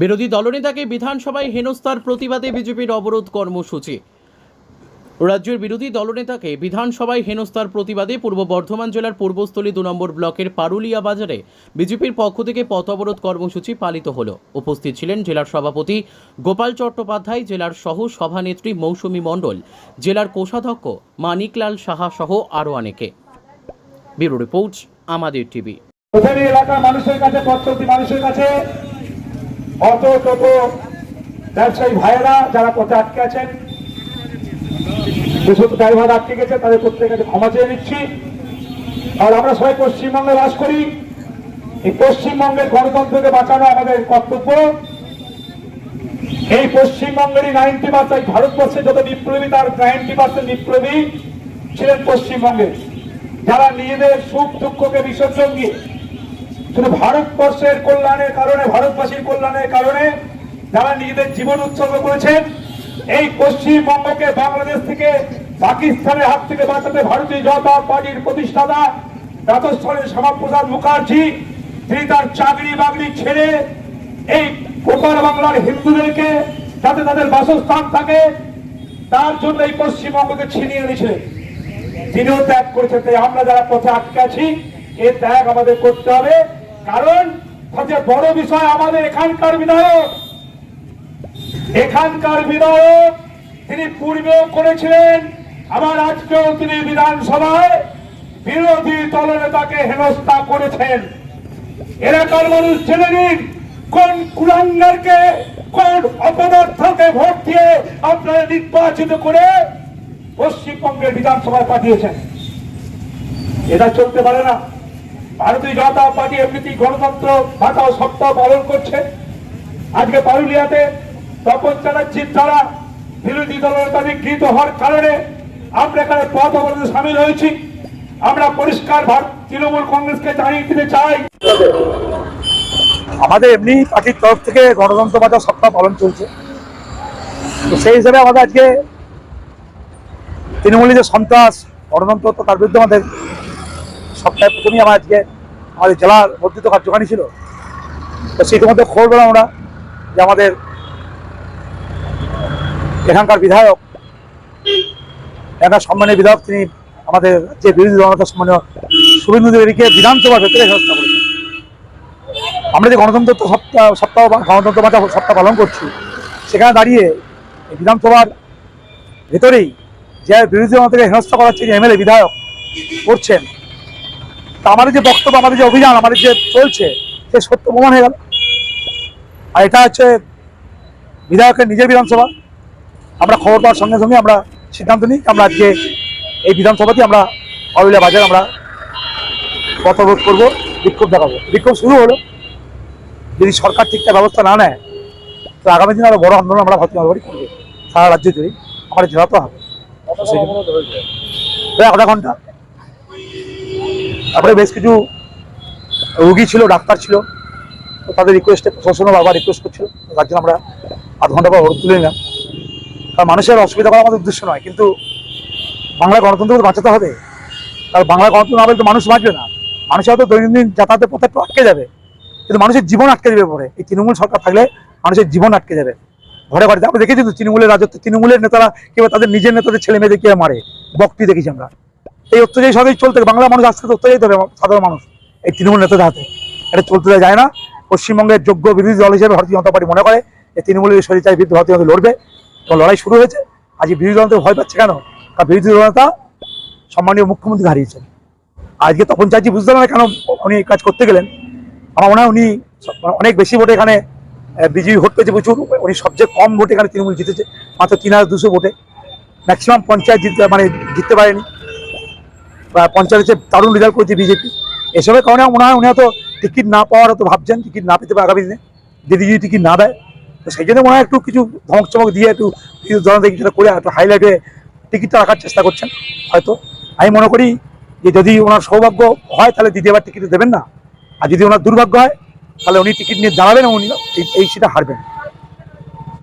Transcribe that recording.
বিরোধী দলনেতাকে বিধানসভায় হেনস্থার প্রতিবাদে বিজেপির অবরোধ কর্মসূচি। রাজ্যের বিরোধী দলনেতাকে বিধানসভায় হেনস্থার প্রতিবাদে পূর্ব বর্ধমান জেলার পূর্বস্থলী দু নম্বর ব্লকের পারুলিয়া বাজারে বিজেপির পক্ষ থেকে পথ অবরোধ কর্মসূচি পালিত হল। উপস্থিত ছিলেন জেলার সভাপতি গোপাল চট্টোপাধ্যায়, জেলার সহ সভানেত্রী মৌসুমী মণ্ডল, জেলার কোষাধ্যক্ষ মানিকলাল সাহা সহ আরও অনেকে। ব্যুরো রিপোর্ট, আমাদের টিভি। এলাকার মানুষের কাছে মানুষের কাছে অটো টোটো ব্যবসায়ী ভাইয়েরা যারা পথে আটকে আছেন যেসব ড্রাইভার আটকে গেছে, তাদের প্রত্যেকের কাছে ক্ষমা চেয়ে নিচ্ছি। আর আমরা সবাই পশ্চিমবঙ্গে বাস করি। এই পশ্চিমবঙ্গের গণতন্ত্রকে বাঁচানো আমাদের কর্তব্য। এই পশ্চিমবঙ্গেরই নাইনটি পার্সেন্ট ভারতবর্ষে যত বিপ্লবী, তার নাইনটি পার্সেন্ট বিপ্লবী ছিলেন পশ্চিমবঙ্গে। যারা নিজেদের সুখ দুঃখকে বিসর্জন দিয়ে শুধু ভারতবর্ষের কল্যাণের কারণে, ভারতবাসীর কল্যাণের কারণে যারা নিজেদের জীবন উৎসর্গ করেছেন, এই পশ্চিমবঙ্গকে বাংলাদেশ থেকে পাকিস্তানের হাত থেকে বাঁচাতে ভারতীয় জনতা পার্টির প্রতিষ্ঠাতা রাজস্থানের শ্যামাপ্রসাদ মুখার্জি, তিনি তার চাকরি বাকরি ছেড়ে এই ওপার বাংলার হিন্দুদেরকে যাতে তাদের বাসস্থান থাকে, তার জন্য এই পশ্চিমবঙ্গকে ছিনিয়ে এনেছিলেন তিনিও ত্যাগ করেছেন। তাই আমরা যারা পথে আটকে আছি, এ ত্যাগ আমাদের করতে হবে। কারণ সবচেয়ে বড় বিষয় আমাদের এখানকার বিধায়ক। এখানকার বিধায়ক তিনি পূর্বেও করেছিলেন, আবার আজকেও তিনি বিধানসভায় বিরোধী দলনেতাকে হেনস্থা করেছেন। এলাকার মানুষ জেনে নিন, কোন কুলাঙ্গারকে, কোন অপদার্থকে ভোট দিয়ে আপনারা নির্বাচিত করে পশ্চিমবঙ্গের বিধানসভায় পাঠিয়েছেন। এটা চলতে পারে না। ভারতীয় জনতা পার্টি এমনিতেই গণতন্ত্র বাঁচাও সপ্তাহ পালন করছে। আজকে পারুলিয়াতে তপন চ্যাটার্জির দ্বারা বিরোধী দলের তাদের গৃহীত হওয়ার কারণে আমরা এখানে পথ অবরোধে সামিল হয়েছি। আমরা পরিষ্কার তৃণমূল কংগ্রেসকে জানিয়ে দিতে চাই। আমাদের এমনি পার্টির তরফ থেকে গণতন্ত্র বাঁচাও সপ্তাহ পালন চলছে। তো সেই হিসাবে আমাদের আজকে তৃণমূলী যে সন্ত্রাস, গণতন্ত্র তার বিরুদ্ধে আমাদের সপ্তাহে প্রথমেই আমার আজকে আমাদের জেলার বর্ধিত কার্যকারী ছিল। তো সেটির মধ্যে খবর পেলাম আমরা যে আমাদের এখানকার বিধায়ক, এখানকার সম্মানীয় বিধায়ক তিনি আমাদের যে বিরোধী দলনেতা সম্মানীয় শুভেন্দু দেবীকে বিধানসভার ভেতরে হেনস্থা করেছেন। আমরা যে গণতন্ত্র তো সপ্তাহ সপ্তাহ গণতন্ত্র বাঁচা সপ্তাহ পালন করছি, সেখানে দাঁড়িয়ে বিধানসভার ভেতরেই যে বিরোধী দল থেকে হেনস্থা করাচ্ছে যে এমএলএ বিধায়ক করছেন তা আমাদের যে বক্তব্য, আমাদের যে অভিযান, আমাদের যে চলছে, সে সত্য প্রমাণ হয়ে গেল। আর এটা হচ্ছে বিধায়কের নিজের বিধানসভা। আমরা খবর পাওয়ার সঙ্গে সঙ্গে আমরা সিদ্ধান্ত নিই আমরা আজকে এই বিধানসভাতে আমরা অরুলিয়া বাজারে আমরা পথ অবরোধ করব, বিক্ষোভ দেখাবো। বিক্ষোভ শুরু হলো। যদি সরকার ঠিকঠাক ব্যবস্থা না নেয়, তো আগামী দিনে আরও বড় আন্দোলন আমরা ভারতীয় জনতা পার্টি করব। সারা রাজ্য জুড়ে আমাদের জেলা তো হবে। আধা ঘণ্টা। তারপরে বেশ কিছু রুগী ছিল, ডাক্তার ছিল। তো তাদের রিকোয়েস্টে প্রশাসনও বারবার রিকোয়েস্ট করছিল। তার জন্য আমরা আধ ঘণ্টা পর তুলে নিলাম। কারণ মানুষের অসুবিধা করা আমাদের উদ্দেশ্য নয়। কিন্তু বাংলা গণতন্ত্রকে বাঁচাতে হবে। কারণ বাংলা গণতন্ত্র না তো মানুষ বাঁচবে না। মানুষের হয়তো দৈনন্দিন যাতায়াতের পথে একটু আটকে যাবে। কিন্তু মানুষের জীবন আটকে যাবে পরে। এই তৃণমূল সরকার থাকলে মানুষের জীবন আটকে যাবে। ঘরে ঘরে আমরা দেখেছি তো তৃণমূলের রাজত্ব, তৃণমূলের নেতারা কিংবা তাদের নিজের নেতাদের ছেলে মেয়েদের কে মারে? বক্তি দেখেছি আমরা। এই অত্যাচারী সবাই চলতে বাংলা মানুষ আস্তে আস্তে অত্যাচারিত হবে, সাধারণ মানুষ। এই তৃণমূল নেতাদের হাতে। এটা চলতে যায় না। পশ্চিমবঙ্গের যোগ্য বিরোধী দল হিসেবে ভারতীয় জনতা পার্টি মনে করে যে তৃণমূলের শরীর বিরুদ্ধে ভারতীয় জনতা লড়বে এবং লড়াই শুরু হয়েছে। আজ এই বিরোধী দলকে ভয় পাচ্ছে কেন? কারণ বিরোধী দলনেতা সম্মানীয় মুখ্যমন্ত্রী হারিয়েছেন। আজকে তপন চাইছি বুঝতে না কেন উনি কাজ করতে গেলেন। আমার মনে হয় উনি অনেক বেশি ভোটে এখানে বিজেপি ভোট পেয়েছে প্রচুর। উনি সবচেয়ে কম ভোটে এখানে তৃণমূল জিতেছে, মাত্র তিন হাজার দুশো ভোটে। ম্যাক্সিমাম পঞ্চায়েত জিততে মানে জিততে পারেনি। পঞ্চায়েতে দারুণ রেজাল্ট করেছে বিজেপি এসবের কারণে মনে হয় উনি হয়তো টিকিট না পাওয়ার হয়তো ভাবছেন টিকিট না পেতে পারে আগামী দিনে। যদি যদি টিকিট না দেয়, তো সেই জন্য মনে হয় একটু কিছু ধমক চমক দিয়ে একটু কিছু ধরনের কিছুটা করে একটু হাইলাইটে টিকিটটা রাখার চেষ্টা করছেন, হয়তো। আমি মনে করি যে যদি ওনার সৌভাগ্য হয়, তাহলে দ্বিতীয়বার টিকিট দেবেন না। আর যদি ওনার দুর্ভাগ্য হয়, তাহলে উনি টিকিট নিয়ে দাঁড়াবেন উনি এই সিটটা হারবেন।